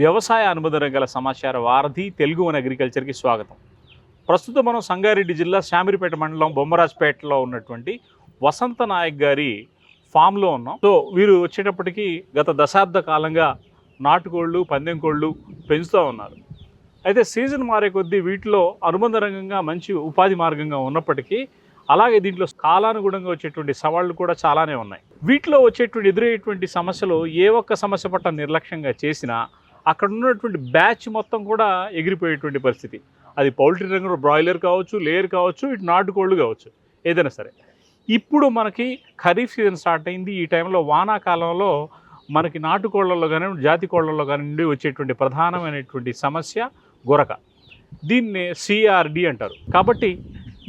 వ్యవసాయ అనుబంధం గల సమాచార వారధి తెలుగు వన్ అగ్రికల్చర్కి స్వాగతం. ప్రస్తుతం మనం సంగారెడ్డి జిల్లా శామిరిపేట మండలం బొమ్మరాజ్పేటలో ఉన్నటువంటి వసంత నాయక్ గారి ఫామ్లో ఉన్నాం. సో వీరు వచ్చేటప్పటికి గత దశాబ్ద కాలంగా నాటుకోళ్ళు పందెం కోళ్ళు పెంచుతూ ఉన్నారు. అయితే సీజన్ మారే కొద్దీ వీటిలో అనుబంధ రంగంగా మంచి ఉపాధి మార్గంగా ఉన్నప్పటికీ అలాగే దీంట్లో కాలానుగుణంగా వచ్చేటువంటి సవాళ్ళు కూడా చాలానే ఉన్నాయి. వీటిలో వచ్చేటువంటి ఎదురయ్యేటువంటి సమస్యలు ఏ ఒక్క సమస్య పట్ల నిర్లక్ష్యంగా చేసినా అక్కడ ఉన్నటువంటి బ్యాచ్ మొత్తం కూడా ఎగిరిపోయేటువంటి పరిస్థితి. అది పౌల్ట్రీ రంగంలో బ్రాయిలర్ కావచ్చు లేయర్ కావచ్చు ఇటు నాటుకోళ్ళు కావచ్చు ఏదైనా సరే. ఇప్పుడు మనకి ఖరీఫ్ సీజన్ స్టార్ట్ అయింది. ఈ టైంలో వానాకాలంలో మనకి నాటుకోళ్ళలో కానీ జాతి కోళ్ళలో కానీ వచ్చేటువంటి ప్రధానమైనటువంటి సమస్య గొరక. దీన్ని సిఆర్డి అంటారు. కాబట్టి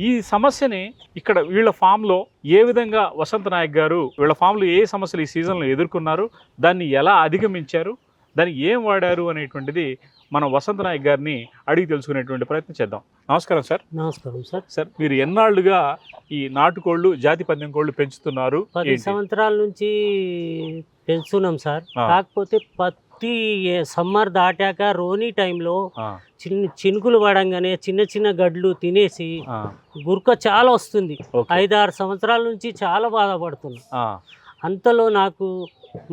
ఈ సమస్యని ఇక్కడ వీళ్ళ ఫామ్లో ఏ విధంగా వసంత నాయక్ గారు వీళ్ళ ఫామ్లో ఏ సమస్యలు ఈ సీజన్లో ఎదుర్కొన్నారు దాన్ని ఎలా అధిగమించారు దాన్ని ఏం వాడారు అనేటువంటిది మనం వసంత నాయక్ గారిని అడిగి తెలుసుకునేటువంటి ప్రయత్నం చేద్దాం. నమస్కారం సార్. నమస్కారం సార్. సార్ మీరు ఎన్నాళ్ళుగా ఈ నాటుకోళ్ళు జాతి పందెం కోళ్ళు పెంచుతున్నారు? పది? సంవత్సరాల నుంచి పెంచుతున్నాం సార్. కాకపోతే పత్తి సమ్మర్ దాటాక రోని టైంలో చిన్న చినుకులు పడంగానే చిన్న చిన్న గడ్లు తినేసి గురక చాలా వస్తుంది. ఐదారు సంవత్సరాల నుంచి చాలా బాధపడుతున్నా. అంతలో నాకు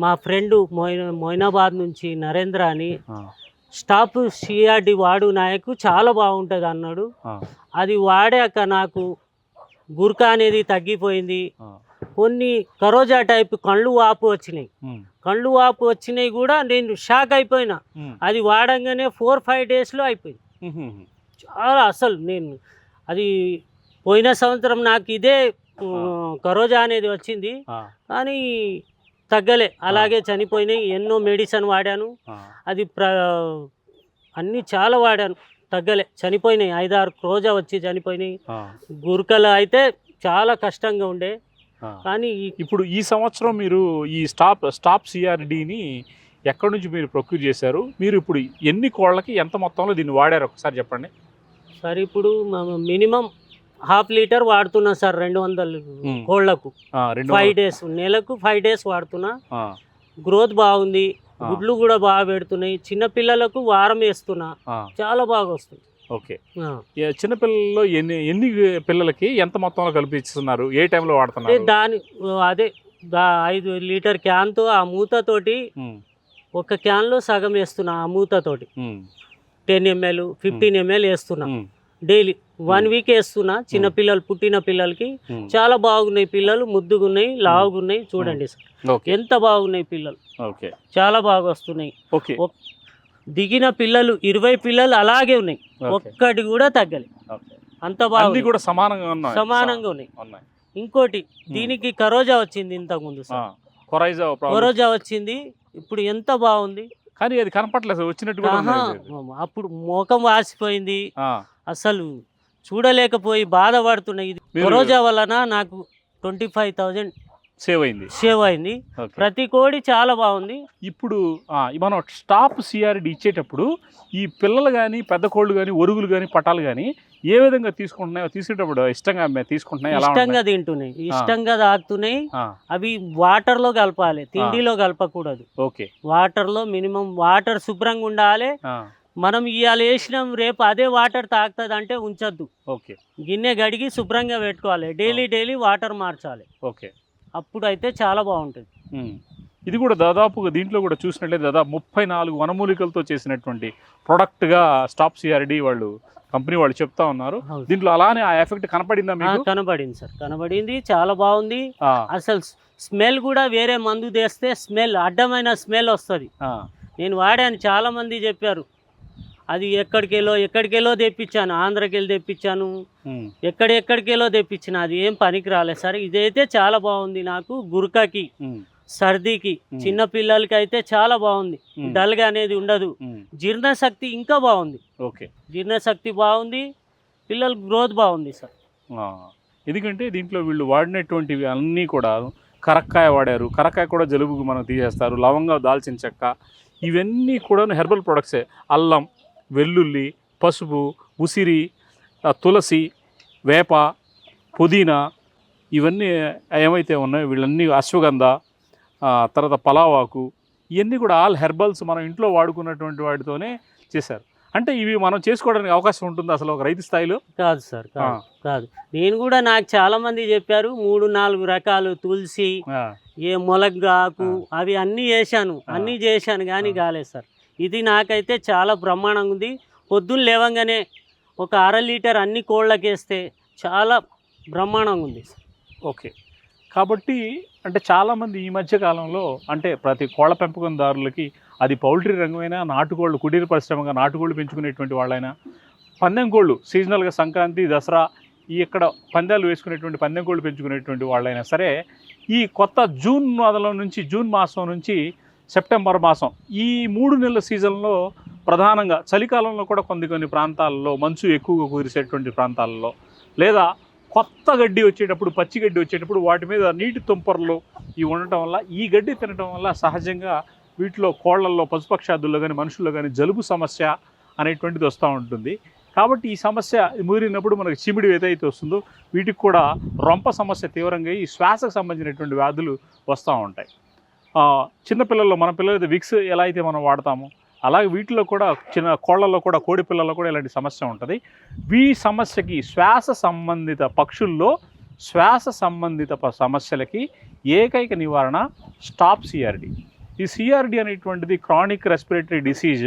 మా ఫ్రెండ్ మొయిన మొయినాబాద్ నుంచి నరేంద్ర అని స్టాప్ సిఆర్డి వాడు నాయకు చాలా బాగుంటుంది అన్నాడు. అది వాడాక నాకు గురక అనేది తగ్గిపోయింది. కొన్ని కరోజా టైప్ కళ్ళు వాపు వచ్చినాయి. కళ్ళు వాపు వచ్చినాయి కూడా నేను షాక్ అయిపోయినా. అది వాడంగానే ఫోర్ ఫైవ్ డేస్లో అయిపోయింది. చాలా అసలు నేను అది పోయిన సంవత్సరం నాకు ఇదే కరోజా అనేది వచ్చింది. కానీ తగ్గలే. అలాగే చనిపోయినాయి ఎన్నో మెడిసిన్ వాడాను. అది ప్ర అన్నీ చాలా వాడాను. తగ్గలే. చనిపోయినాయి. ఐదారు రోజా వచ్చి చనిపోయినాయి. గురకలు అయితే చాలా కష్టంగా ఉండే. కానీ ఇప్పుడు ఈ సంవత్సరం మీరు ఈ స్టాప్ స్టాప్ సిఆర్డిని ఎక్కడి నుంచి మీరు ప్రొక్యూర్ చేశారు? మీరు ఇప్పుడు ఎన్ని కోళ్ళకి ఎంత మొత్తంలో దీన్ని వాడారు? ఒకసారి చెప్పండి. సార్ ఇప్పుడు మినిమం హాఫ్ లీటర్ వాడుతున్నా సార్ రెండు వందలు. కోళ్ళకు ఫైవ్ డేస్ నెలకు ఫైవ్ డేస్ వాడుతున్నా. గ్రోత్ బాగుంది గుడ్లు కూడా బాగా పెడుతున్నాయి. చిన్న పిల్లలకు వారం వేస్తున్నా. చాలా బాగా వస్తుంది. ఓకే. చిన్నపిల్లల్లో ఎన్ని ఎన్ని పిల్లలకి ఎంత మొత్తంలో కల్పిస్తున్నారు ఏ టైంలో వాడుతున్నారు? దాని అదే దా ఐదు లీటర్ క్యాన్తో ఆ మూతతోటి ఒక క్యాన్లో సగం వేస్తున్నా ఆ మూతతోటి టెన్ ఎంఎల్ ఫిఫ్టీన్ ఎంఎల్ వేస్తున్నా. Daily one hmm. వీక్ వేస్తున్నా చిన్న మ్మ్. పిల్లలు పుట్టిన పిల్లలకి ఉమ్, చాలా బాగున్నాయి పిల్లలు ముద్దుగున్నాయి లావుగున్నాయి చూడండి సార్. ఎంత బాగున్నాయి పిల్లలు. చాలా బాగా వస్తున్నాయి. దిగిన పిల్లలు ఇరవై పిల్లలు అలాగే ఉన్నాయి. ఒక్కటి కూడా తగ్గలే. అంత బాగుంది కూడా సమానంగా ఉన్నాయి. సమానంగా ఉన్నాయి. ఇంకోటి దీనికి కరోజా వచ్చింది ఇంతకు ముందు ఆ, కొరైజా వచ్చింది ఇప్పుడు ఎంత బాగుంది? కానీ అది కనపట్లేదు సార్, వచ్చినట్టు. అప్పుడు మోకం వాసిపోయింది. అసలు చూడలేకపోయి బాధపడుతున్నాయి ఇది. కరోజా వలన నాకు ట్వంటీ ఫైవ్ థౌజండ్ సేవ్ అయింది. సేవ్ అయింది. ప్రతి కోడి చాలా బాగుంది. ఇప్పుడు మనం స్టాప్ సిఆర్డి ఇచ్చేటప్పుడు ఈ పిల్లలు కానీ పెద్ద కోళ్ళు కానీ ఒరుగులు కానీ పటాలు కానీ ఏ విధంగా తీసుకుంటున్నాయో తీసుకునేటప్పుడు ఇష్టంగా తీసుకుంటున్నాయి ఇష్టంగా? తింటున్నాయి. ఇష్టంగా తాగుతున్నాయి అవి వాటర్లో కలపాలి తిండిలో కలపకూడదు. ఓకే. వాటర్లో మినిమం వాటర్ శుభ్రంగా ఉండాలి. మనం ఇవాళ వేసినాం రేపు అదే వాటర్ తాగుతుంది అంటే ఉంచొద్దు. ఓకే. గిన్నె గడిగి శుభ్రంగా పెట్టుకోవాలి. డైలీ డైలీ వాటర్ మార్చాలి. ఓకే. అప్పుడు అయితే చాలా బాగుంటుంది. ఇది కూడా దాదాపుగా దీంట్లో కూడా చూసినట్లయితే దాదాపు ముప్పై నాలుగు వనమూలికలతో చేసినటువంటి ప్రొడక్ట్గా స్టాప్ సిఆర్డి వాళ్ళు కంపెనీ వాళ్ళు చెప్తా ఉన్నారు. దీంట్లో అలానే ఆ ఎఫెక్ట్ కనపడిందా మీకు? కనబడింది సార్. కనబడింది చాలా బాగుంది. అసలు స్మెల్ కూడా వేరే మందు తెస్తే స్మెల్ అడ్డమైన స్మెల్ వస్తుంది. నేను వాడాను చాలా మంది చెప్పారు. అది ఎక్కడికెళ్ళో ఎక్కడికెళ్ళో తెప్పించాను? ఆంధ్రకెళ్ళి తెప్పించాను. ఎక్కడెక్కడికెళ్ళో తెప్పించిన అది ఏం పనికి రాలేదు. సార్ ఇదైతే చాలా బాగుంది నాకు గురకకి సర్దీకి. చిన్న పిల్లలకి అయితే చాలా బాగుంది. డల్గా అనేది ఉండదు. జీర్ణశక్తి ఇంకా బాగుంది. ఓకే. జీర్ణశక్తి బాగుంది పిల్లల గ్రోత్ బాగుంది సార్. ఎందుకంటే దీంట్లో వీళ్ళు వాడినటువంటివి అన్నీ కూడా కరక్కాయ వాడారు. కరక్కాయ కూడా జలుబుకు మనం తీసేస్తారు. లవంగా దాల్చిన చెక్క ఇవన్నీ కూడా హెర్బల్ ప్రొడక్ట్సే. అల్లం వెల్లుల్లి పసుపు ఉసిరి తులసి వేప పుదీనా ఇవన్నీ ఏమైతే ఉన్నాయో వీళ్ళన్నీ అశ్వగంధ తర్వాత పలావాకు ఇవన్నీ కూడా ఆల్ హెర్బల్స్ మనం ఇంట్లో వాడుకున్నటువంటి వాటితోనే చేశారు అంటే ఇవి మనం చేసుకోవడానికి అవకాశం ఉంటుంది అసలు ఒక రైతు స్థాయిలో కాదు సార్ కాదు నేను కూడా నాకు చాలా మంది చెప్పారు మూడు నాలుగు రకాలు తులసి ఏ మొలగ్గాకు. అవి అన్నీ చేశాను. అన్నీ చేశాను కానీ. కాలేదు సార్ ఇది నాకైతే చాలా బ్రహ్మాండంగా ఉంది. పొద్దున్న లేవంగానే ఒక అర లీటర్ అన్ని కోళ్ళకేస్తే చాలా బ్రహ్మాండంగా ఉంది. ఓకే. కాబట్టి అంటే చాలామంది ఈ మధ్య కాలంలో అంటే ప్రతి కోళ్ళ పెంపకందారులకి అది పౌల్ట్రీ రంగమైనా నాటుకోళ్ళు కుటీర పరిశ్రమగా నాటుకోళ్ళు పెంచుకునేటువంటి వాళ్ళైనా పందెం కోళ్ళు సీజనల్గా సంక్రాంతి దసరా ఈ ఇక్కడ పందాలు వేసుకునేటువంటి పందెం కోళ్ళు పెంచుకునేటువంటి వాళ్ళైనా సరే ఈ కొత్త జూన్ మొదల నుంచి జూన్ మాసం నుంచి సెప్టెంబర్ మాసం. ఈ మూడు నెలల సీజన్లో ప్రధానంగా చలికాలంలో కూడా కొన్ని కొన్ని ప్రాంతాల్లో మంచు ఎక్కువగా కురిసేటువంటి ప్రాంతాల్లో లేదా కొత్త గడ్డి వచ్చేటప్పుడు పచ్చి గడ్డి వచ్చేటప్పుడు వాటి మీద నీటి తుంపర్లు ఇవి ఉండటం వల్ల ఈ గడ్డి తినటం వల్ల సహజంగా వీటిలో కోళ్ళల్లో పశుపక్షాదుల్లో కానీ మనుషుల్లో కానీ జలుబు సమస్య అనేటువంటిది వస్తూ ఉంటుంది. కాబట్టి ఈ సమస్య ముదిరినప్పుడు మనకి చిమిడి ఏదైతే వస్తుందో వీటికి కూడా రొంప సమస్య తీవ్రంగా ఈ శ్వాసకు సంబంధించినటువంటి వ్యాధులు వస్తూ ఉంటాయి. చిన్నపిల్లల్లో మన పిల్లలైతే విక్స్ ఎలా అయితే మనం వాడతామో అలాగే వీటిలో కూడా చిన్న కోళ్ళలో కూడా కోడి పిల్లల్లో కూడా ఇలాంటి సమస్య ఉంటుంది. ఈ సమస్యకి శ్వాస సంబంధిత పక్షుల్లో శ్వాస సంబంధిత సమస్యలకి ఏకైక నివారణ స్టాప్ సిఆర్డి ఈ సిఆర్డి అనేటువంటిది chronic respiratory disease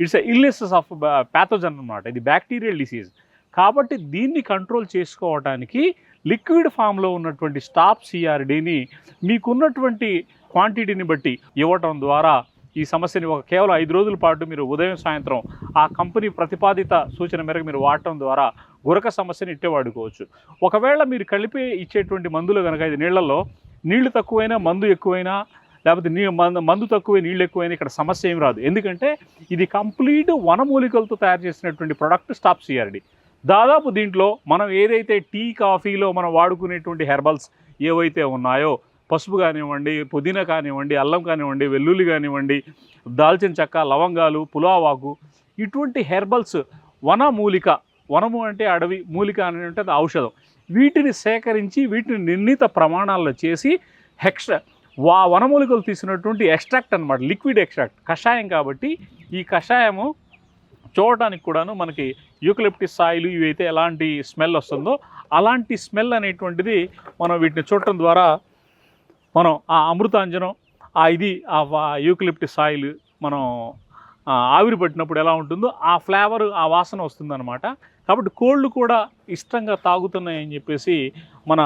it's illnesses of pathogen అనమాట ఇది బ్యాక్టీరియల్ డిసీజ్ కాబట్టి దీన్ని కంట్రోల్ చేసుకోవడానికి లిక్విడ్ ఫామ్లో ఉన్నటువంటి స్టాప్ సిఆర్డిని మీకున్నటువంటి క్వాంటిటీని బట్టి ఇవ్వటం ద్వారా ఈ సమస్యని ఒక కేవలం ఐదు రోజుల పాటు మీరు ఉదయం సాయంత్రం ఆ కంపెనీ ప్రతిపాదిత సూచన మేరకు మీరు వాడటం ద్వారా గురక సమస్యని ఇట్టే వాడుకోవచ్చు. ఒకవేళ మీరు కలిపి ఇచ్చేటువంటి మందులు కనుక ఇది నీళ్ళలో నీళ్ళు తక్కువైనా మందు ఎక్కువైనా లేకపోతే నీ మందు మందు తక్కువ నీళ్ళు ఎక్కువైనా ఇక్కడ సమస్య ఏం రాదు. ఎందుకంటే ఇది కంప్లీట్ వనమూలికలతో తయారు చేసినటువంటి ప్రొడక్ట్ స్టాప్ సిఆర్డి దాదాపు దీంట్లో మనం ఏదైతే టీ కాఫీలో మనం వాడుకునేటువంటి హెర్బల్స్ ఏవైతే ఉన్నాయో పసుపు కానివ్వండి పుదీనా కానివ్వండి అల్లం కానివ్వండి వెల్లుల్లి కానివ్వండి దాల్చిన చెక్క లవంగాలు పులావాకు ఇటువంటి హెర్బల్స్ వన మూలిక వనము అంటే అడవి మూలిక అని అంటే అది ఔషధం. వీటిని సేకరించి వీటిని నిర్ణీత ప్రమాణాల్లో చేసి హెక్స్ వా వనమూలికలు తీసినటువంటి ఎక్స్ట్రాక్ట్ అన్నమాట లిక్విడ్ ఎక్స్ట్రాక్ట్ కషాయం కాబట్టి ఈ కషాయము చూడటానికి కూడాను మనకి యూకలిప్టిస్ సాయిలు ఇవైతే ఎలాంటి స్మెల్ వస్తుందో అలాంటి స్మెల్ అనేటువంటిది మనం వీటిని చూడటం ద్వారా మనం ఆ అమృతాంజనం ఆ ఇది ఆ వా- యూకలిప్టిస్ ఆయిల్ మనం ఆవిరి పట్టినప్పుడు ఎలా ఉంటుందో ఆ ఫ్లేవర్ ఆ వాసన వస్తుందన్నమాట. కాబట్టి కోళ్ళు కూడా ఇష్టంగా తాగుతున్నాయని చెప్పేసి మన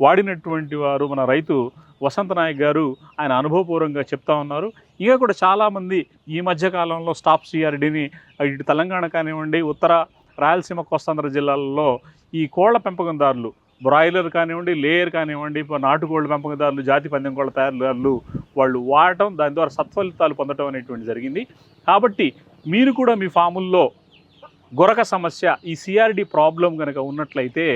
వాడినటువంటి వారు మన రైతు వసంత నాయక్ గారు ఆయన అనుభవపూర్వకంగా చెప్తా ఉన్నారు. ఇక కూడా చాలామంది ఈ మధ్యకాలంలో స్టాప్ సిఆర్డీని ఇటు తెలంగాణ కానివ్వండి ఉత్తర రాయలసీమ కోస్తాంధ్ర జిల్లాలలో ఈ కోళ్ళ పెంపకందారులు బ్రాయిలర్ కానివ్వండి లేయర్ కానివ్వండి ఇప్పుడు నాటుకోళ్ళ పెంపకందారులు జాతి పందెం కోళ్ళ తయారుదారులు వాళ్ళు వాడటం దాని ద్వారా సత్ఫలితాలు పొందడం అనేటువంటి జరిగింది. కాబట్టి మీరు కూడా మీ ఫాముల్లో గొరక సమస్య ఈ సిఆర్డి ప్రాబ్లం కనుక ఉన్నట్లయితే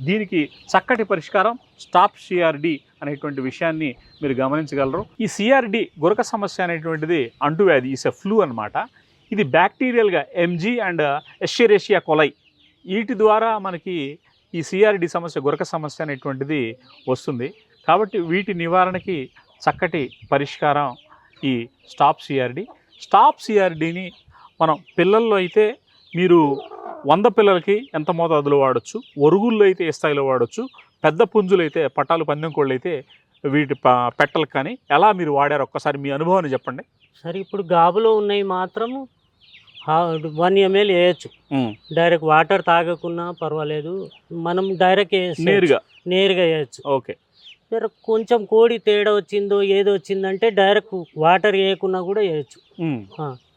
దీనికి చక్కటి పరిష్కారం స్టాప్ సిఆర్డి అనేటువంటి విషయాన్ని మీరు గమనించగలరు. ఈ సిఆర్డి గురక సమస్య అనేటువంటిది అంటువ్యాధి ఈస్ ఎ ఫ్లూ అనమాట ఇది బ్యాక్టీరియల్గా ఎంజీ అండ్ ఎషిరేషియా కొలై వీటి ద్వారా మనకి ఈ సిఆర్డి సమస్య గురక సమస్య అనేటువంటిది వస్తుంది. కాబట్టి వీటి నివారణకి చక్కటి పరిష్కారం ఈ స్టాప్ సిఆర్డి స్టాప్ సిఆర్డిని మనం పిల్లల్లో అయితే మీరు వంద పిల్లలకి ఎంత మోతాదులో వాడచ్చు? ఒరుగుల్లో అయితే ఏ స్థాయిలో వాడచ్చు? పెద్ద పుంజులు అయితే పట్టాలు పందెం కోళ్ళు అయితే వీటి పెట్టలకు కానీ ఎలా మీరు వాడారు? ఒక్కసారి మీ అనుభవాన్ని చెప్పండి. సరే ఇప్పుడు గాబులో ఉన్నాయి మాత్రము వన్ ఎంఎల్ వేయచ్చు. డైరెక్ట్ వాటర్ తాగకున్నా పర్వాలేదు. మనం డైరెక్ట్ నేరుగా? నేరుగా వేయచ్చు. ఓకే. కొంచెం కోడి తేడా వచ్చిందో ఏదో వచ్చిందంటే డైరెక్ట్ వాటర్ వేయకున్నా కూడా వేయచ్చు.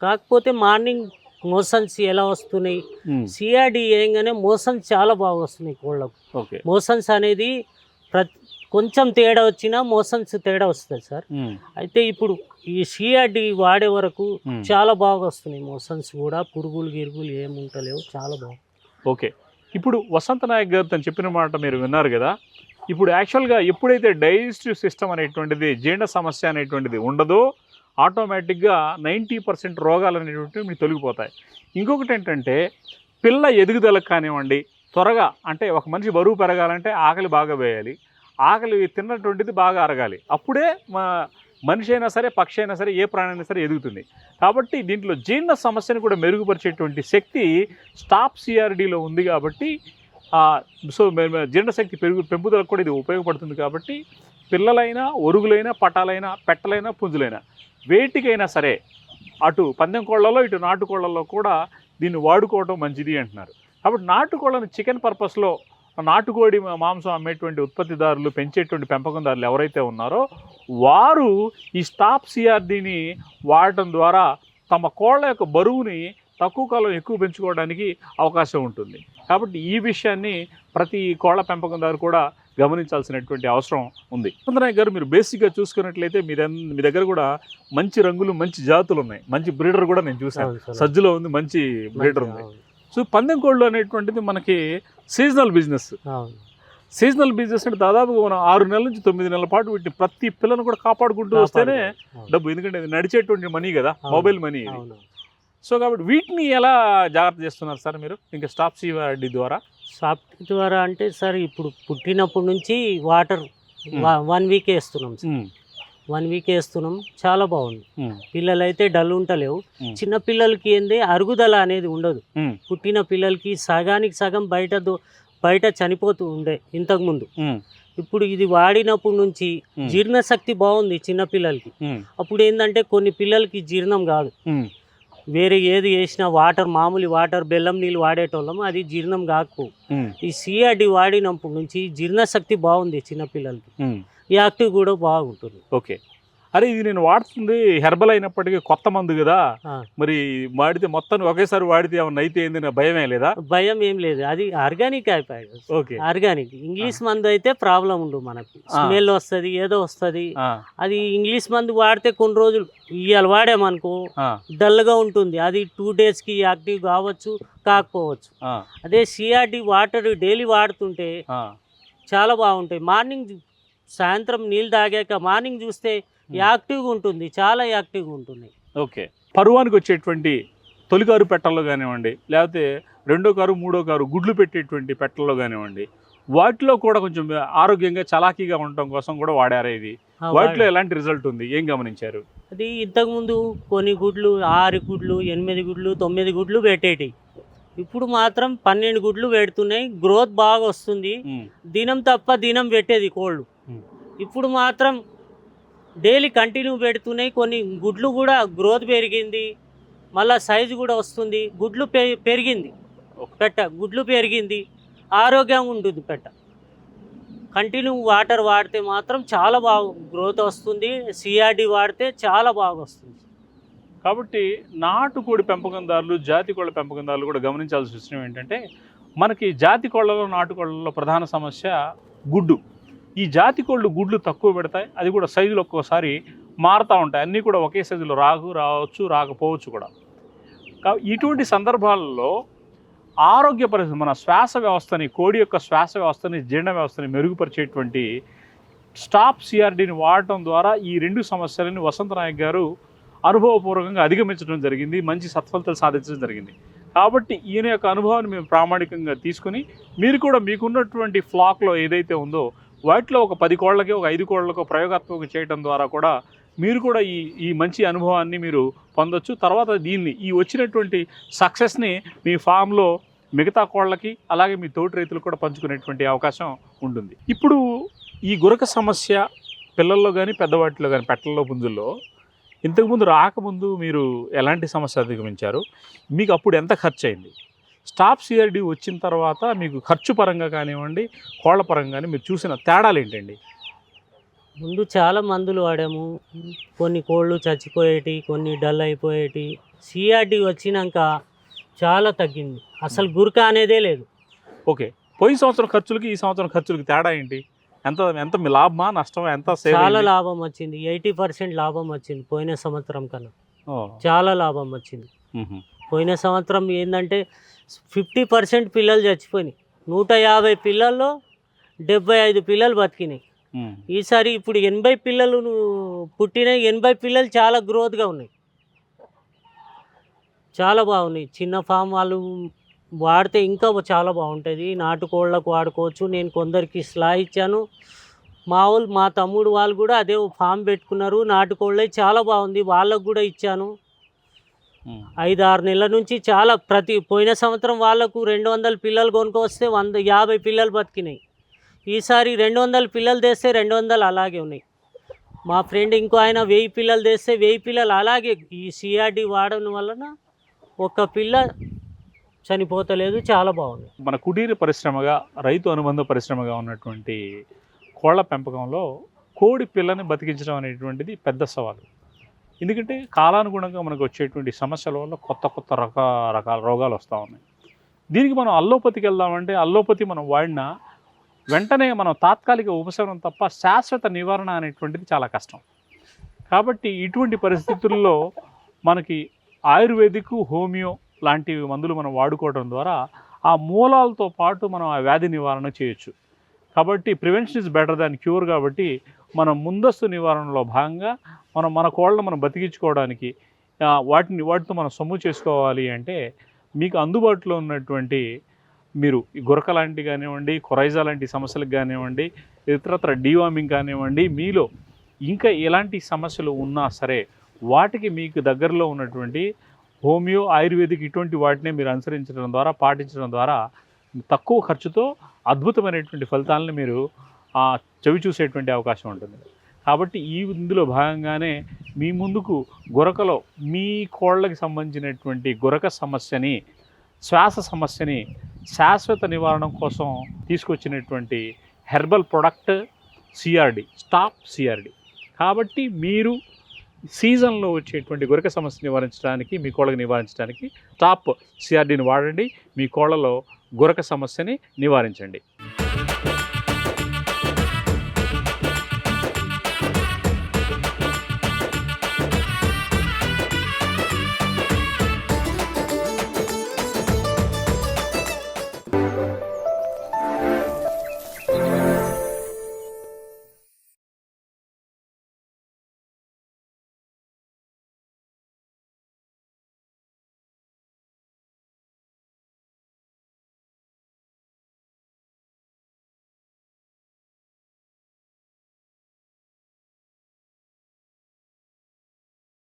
కాకపోతే మార్నింగ్ మోషన్స్ ఎలా వస్తున్నాయి? సిఆర్డి వేయంగానే మోషన్స్ చాలా బాగా వస్తున్నాయి కోళ్ళకు. ఓకే. మోషన్స్ అనేది ప్రతి కొంచెం తేడా వచ్చినా మోషన్స్ తేడా వస్తుంది సార్. అయితే ఇప్పుడు ఈ సిఆర్డి వాడే వరకు. చాలా బాగా వస్తున్నాయి మోషన్స్ కూడా. పురుగులు గిరుగులు ఏమి ఉంటలేవు చాలా బాగా. ఓకే. ఇప్పుడు వసంత నాయక్ గారు తను చెప్పిన మాట మీరు విన్నారు కదా. ఇప్పుడు యాక్చువల్గా ఎప్పుడైతే డైజెస్టివ్ సిస్టమ్ అనేటువంటిది జీర్ణ సమస్య అనేటువంటిది ఉండదో ఆటోమేటిక్గా నైంటీ పర్సెంట్ రోగాలు అనేటువంటివి మీకు తొలగిపోతాయి. ఇంకొకటి ఏంటంటే పిల్ల ఎదుగుదలకు కానివ్వండి త్వరగా అంటే ఒక మనిషి బరువు పెరగాలంటే ఆకలి బాగా వేయాలి. ఆకలి తిన్నటువంటిది బాగా అరగాలి. అప్పుడే మా మనిషి అయినా సరే పక్షి అయినా సరే ఏ ప్రాణి అయినా సరే ఎదుగుతుంది. కాబట్టి దీంట్లో జీర్ణ సమస్యను కూడా మెరుగుపరిచేటువంటి శక్తి స్టాప్ సిఆర్డీలో ఉంది కాబట్టి సో మే- జీర్ణశక్తి పెరుగు పెంపుదలకు కూడా ఇది ఉపయోగపడుతుంది కాబట్టి పిల్లలైనా ఒరుగులైనా పటాలైనా పెట్టలైనా పుంజులైనా వేటికైనా సరే అటు పందెం కోళ్ళలో ఇటు నాటుకోళ్ళలో కూడా దీన్ని వాడుకోవడం మంచిది అంటున్నారు. కాబట్టి నాటుకోళ్ళను చికెన్ పర్పస్లో నాటుకోడి మాంసం అమ్మేటువంటి ఉత్పత్తిదారులు పెంచేటువంటి పెంపకందారులు ఎవరైతే ఉన్నారో వారు ఈ స్టాప్ సిఆర్డీని వాడటం ద్వారా తమ కోళ్ళ యొక్క బరువుని తక్కువ కాలం ఎక్కువ పెంచుకోవడానికి అవకాశం ఉంటుంది. కాబట్టి ఈ విషయాన్ని ప్రతి కోళ్ళ పెంపకందారు కూడా గమనించాల్సినటువంటి అవసరం ఉంది. సుందరనాయక్ గారు మీరు బేసిక్గా చూసుకున్నట్లయితే మీ మీ దగ్గర కూడా మంచి రంగులు మంచి జాతులు ఉన్నాయి. మంచి బ్రీడర్ కూడా నేను చూసాను. సజ్జులో ఉంది మంచి బ్రీడర్ ఉంది. సో పందెం కోళ్ళు అనేటువంటిది మనకి సీజనల్ బిజినెస్ సీజనల్ బిజినెస్ అంటే దాదాపుగా మనం ఆరు నెలల నుంచి తొమ్మిది నెలల పాటు వీటిని ప్రతి పిల్లను కూడా కాపాడుకుంటూ వస్తేనే. డబ్బు. ఎందుకంటే ఇది నడిచేటువంటి మనీ కదా. మొబైల్ మనీ సో కాబట్టి వీటిని ఎలా జాగ్రత్త చేస్తున్నారు సార్ మీరు? ఇంకా స్టాప్ సిఆర్డి ద్వారా? సాఫ్ట్ ద్వారా అంటే సార్ ఇప్పుడు పుట్టినప్పటి నుంచి వాటర్ వన్ వీక్ వేస్తున్నాం సార్. వన్ వీక్ వేస్తున్నాం. చాలా బాగుంది. పిల్లలు అయితే డల్ ఉంటలేవు. చిన్న పిల్లలకి ఏంది అరుగుదల అనేది ఉండదు. పుట్టిన పిల్లలకి సగానికి సగం బయట బయట చనిపోతూ ఉండే ఇంతకు ముందు ఇప్పుడు ఇది వాడినప్పటి నుంచి. జీర్ణశక్తి బాగుంది చిన్న పిల్లలకి. అప్పుడు ఏంటంటే కొన్ని పిల్లలకి జీర్ణం కాదు. వేరే ఏది వేసినా వాటర్ మామూలు వాటర్ బెల్లం నీళ్ళు వాడేటోళ్ళం అది జీర్ణం కాకపో ఈ సిఆర్డి వాడినప్పటి నుంచి జీర్ణశక్తి బాగుంది చిన్నపిల్లలకి యాక్టివ్ కూడా బాగుంటుంది. ఓకే. అరే ఇది నేను వాడుతుంది హెర్బల్ అయినప్పటికీ కొత్త మందు కదా. మరి వాడితే మొత్తం ఒకేసారి వాడితే ఏమన్నా అయితే ఏంది నా భయమే లేదా? భయం ఏం లేదు. అది ఆర్గానిక్ అయిపోయాడు ఓకే. ఆర్గానిక్. ఇంగ్లీష్ మందు అయితే ప్రాబ్లం ఉండు మనకి. స్మెల్ వస్తుంది ఏదో వస్తుంది. అది ఇంగ్లీష్ మందు వాడితే కొన్ని రోజులు ఇవాళ వాడామనుకో డల్గా ఉంటుంది. అది టూ డేస్కి యాక్టివ్ కావచ్చు కాకపోవచ్చు. అదే సిఆర్డి వాటర్ డైలీ వాడుతుంటే. చాలా బాగుంటాయి. మార్నింగ్ సాయంత్రం నీళ్ళు తాగాక మార్నింగ్ చూస్తే యాక్టివ్గా ఉంటుంది చాలా యాక్టివ్గా ఉంటుంది. ఓకే. పరువానికి వచ్చేటువంటి తొలికారు పెట్టల్లో కానివ్వండి లేకపోతే రెండో కారు మూడో కారు గుడ్లు పెట్టేటువంటి పెట్టల్లో కానివ్వండి వాటిలో కూడా కొంచెం ఆరోగ్యంగా చలాకీగా ఉండటం కోసం కూడా వాడారా ఇది? వాటిలో ఎలాంటి రిజల్ట్ ఉంది? ఏం గమనించారు? అది ఇంతకుముందు కొన్ని గుడ్లు ఆరు గుడ్లు ఎనిమిది గుడ్లు తొమ్మిది గుడ్లు పెట్టేటి. ఇప్పుడు మాత్రం పన్నెండు గుడ్లు పెడుతున్నాయి గ్రోత్ బాగా వస్తుంది. ఉమ్, దినం తప్ప దినం పెట్టేది కోళ్ళు. Hmm. ఇప్పుడు మాత్రం డైలీ కంటిన్యూ పెడుతున్నాయి కొన్ని గుడ్లు కూడా గ్రోత్ పెరిగింది. మళ్ళా సైజు కూడా వస్తుంది. గుడ్లు పె- పెరిగింది. పెట్ట గుడ్లు పెరిగింది. ఆరోగ్యంగా ఉంటుంది పెట్ట. కంటిన్యూ వాటర్ వాడితే మాత్రం చాలా బాగా గ్రోత్ వస్తుంది. సిఆర్డి వాడితే చాలా బాగా వస్తుంది. కాబట్టి నాటుకోడి పెంపకందారులు జాతి కోళ్ళ పెంపకందారులు కూడా గమనించాల్సిన విషయం ఏంటంటే మనకి జాతి కోళ్ళలో నాటుకోళ్ళలో ప్రధాన సమస్య గుడ్డు. ఈ జాతి కోళ్ళు గుడ్లు తక్కువ పెడతాయి అది కూడా సైజులు ఒక్కోసారి మారుతూ ఉంటాయి. అన్నీ కూడా ఒకే సైజులో రాకు రావచ్చు రాకపోవచ్చు కూడా. కా- ఇటువంటి సందర్భాలలో ఆరోగ్య పరిస్థితి మన శ్వాస వ్యవస్థని కోడి యొక్క శ్వాస వ్యవస్థని జీర్ణ వ్యవస్థని మెరుగుపరిచేటువంటి స్టాప్ సిఆర్డీని వాడటం ద్వారా ఈ రెండు సమస్యలని వసంత నాయక్ గారు అనుభవపూర్వకంగా అధిగమించడం జరిగింది మంచి సత్ఫలితాలు సాధించడం జరిగింది. కాబట్టి ఈయన యొక్క అనుభవాన్ని మేము ప్రామాణికంగా తీసుకుని మీరు కూడా మీకున్నటువంటి ఫ్లాక్లో ఏదైతే ఉందో వాటిలో ఒక పది కోళ్ళకి ఒక ఐదు కోళ్ళకు ప్రయోగాత్మక చేయడం ద్వారా కూడా మీరు కూడా ఈ ఈ మంచి అనుభవాన్ని మీరు పొందొచ్చు. తర్వాత దీన్ని ఈ వచ్చినటువంటి సక్సెస్ని మీ ఫామ్లో మిగతా కోళ్ళకి అలాగే మీ తోటి రైతులు కూడా పంచుకునేటువంటి అవకాశం ఉంటుంది. ఇప్పుడు ఈ గురక సమస్య పిల్లల్లో కానీ పెద్దవాటిలో కానీ పెట్టల్లో పుంజుల్లో ఇంతకుముందు రాకముందు మీరు ఎలాంటి సమస్య అధిగమించారు? మీకు అప్పుడు ఎంత ఖర్చు అయింది స్టాప్ సిఆర్డి వచ్చిన తర్వాత మీకు ఖర్చు పరంగా కానివ్వండి కోళ్ళ పరంగా కానీ మీరు చూసిన తేడాలు ఏంటండి? ముందు చాలా మందులు వాడాము. కొన్ని కోళ్ళు చచ్చిపోయేటి కొన్ని డల్ అయిపోయేటి. సిఆర్డి వచ్చినాక చాలా తగ్గింది. అసలు గురక అనేదే లేదు. ఓకే. పోయిన సంవత్సరం ఖర్చులకి ఈ సంవత్సరం ఖర్చులకి తేడా ఏంటి? ఎంత ఎంత మీ లాభమా నష్టమా? ఎంత చాలా? లాభం వచ్చింది. ఎయిటీ పర్సెంట్ లాభం వచ్చింది పోయిన సంవత్సరం కన్నా. చాలా లాభం వచ్చింది. పోయిన సంవత్సరం ఏంటంటే ఫిఫ్టీ పర్సెంట్ పిల్లలు చచ్చిపోయినాయి. నూట యాభై పిల్లల్లో డెబ్బై ఐదు పిల్లలు బతికినాయి. ఈసారి ఇప్పుడు ఎనభై పిల్లలు పుట్టిన ఎనభై పిల్లలు చాలా గ్రోత్గా ఉన్నాయి. చాలా బాగున్నాయి. చిన్న ఫామ్ వాళ్ళు వాడితే ఇంకా చాలా బాగుంటుంది. నాటుకోళ్ళకు వాడుకోవచ్చు. నేను కొందరికి స్లా ఇచ్చాను. మా వాళ్ళు మా తమ్ముడు వాళ్ళు కూడా అదే ఫామ్ పెట్టుకున్నారు. నాటుకోళ్ళే చాలా బాగుంది. వాళ్ళకు కూడా ఇచ్చాను. ఐదు ఆరు నెలల నుంచి చాలా ప్రతి పోయిన సంవత్సరం వాళ్ళకు రెండు వందల పిల్లలు కొనుక్కొస్తే వంద యాభై పిల్లలు బతికినాయి. ఈసారి రెండు వందల పిల్లలు తెస్తే రెండు వందలు అలాగే ఉన్నాయి. మా ఫ్రెండ్ ఇంకో ఆయన వెయ్యి పిల్లలు తెస్తే వెయ్యి పిల్లలు అలాగే ఈ సిఆర్డి వాడడం వలన ఒక్క పిల్ల చనిపోతలేదు చాలా బాగుంది. మన కుటీర పరిశ్రమగా రైతు అనుబంధ పరిశ్రమగా ఉన్నటువంటి కోళ్ళ పెంపకంలో కోడి పిల్లని బతికించడం అనేటువంటిది పెద్ద సవాలు. ఎందుకంటే కాలానుగుణంగా మనకు వచ్చేటువంటి సమస్యల వల్ల కొత్త కొత్త రక రకాల రోగాలు వస్తూ ఉన్నాయి. దీనికి మనం అల్లోపతికి వెళ్దామంటే అల్లోపతి మనం వాడినా వెంటనే మనం తాత్కాలిక ఉపశమనం తప్ప శాశ్వత నివారణ అనేటువంటిది చాలా కష్టం. కాబట్టి ఇటువంటి పరిస్థితుల్లో మనకి ఆయుర్వేదిక్ హోమియో లాంటి మందులు మనం వాడుకోవడం ద్వారా ఆ మూలాలతో పాటు మనం ఆ వ్యాధి నివారణ చేయొచ్చు. కాబట్టి prevention is better than cure కాబట్టి మనం ముందస్తు నివారణలో భాగంగా మనం మన కోళ్ళను మనం బతికించుకోవడానికి వాటిని వాటితో మనం సొమ్ము చేసుకోవాలి అంటే మీకు అందుబాటులో ఉన్నటువంటి మీరు ఈ గురక లాంటి కానివ్వండి కొరైజా లాంటి సమస్యలకు కానివ్వండి ఇతరత్ర డీవార్మింగ్ కానివ్వండి మీలో ఇంకా ఎలాంటి సమస్యలు ఉన్నా సరే వాటికి మీకు దగ్గరలో ఉన్నటువంటి హోమియో ఆయుర్వేదిక్ ఇటువంటి వాటిని మీరు అనుసరించడం ద్వారా పాటించడం ద్వారా తక్కువ ఖర్చుతో అద్భుతమైనటువంటి ఫలితాలను మీరు ఆ, చవి చూసేటువంటి అవకాశం ఉంటుంది. కాబట్టి ఈ ఇందులో భాగంగానే మీ ముందుకు గురకలో మీ కోళ్ళకి సంబంధించినటువంటి గురక సమస్యని శ్వాస సమస్యని శాశ్వత నివారణ కోసం తీసుకొచ్చినటువంటి herbal product CRD stop CRD. కాబట్టి మీరు సీజన్లో వచ్చేటువంటి గురక సమస్య నివారించడానికి మీ కోళ్ళకి నివారించడానికి స్టాప్ సిఆర్డీని వాడండి మీ కోళ్ళలో గురక సమస్యని నివారించండి.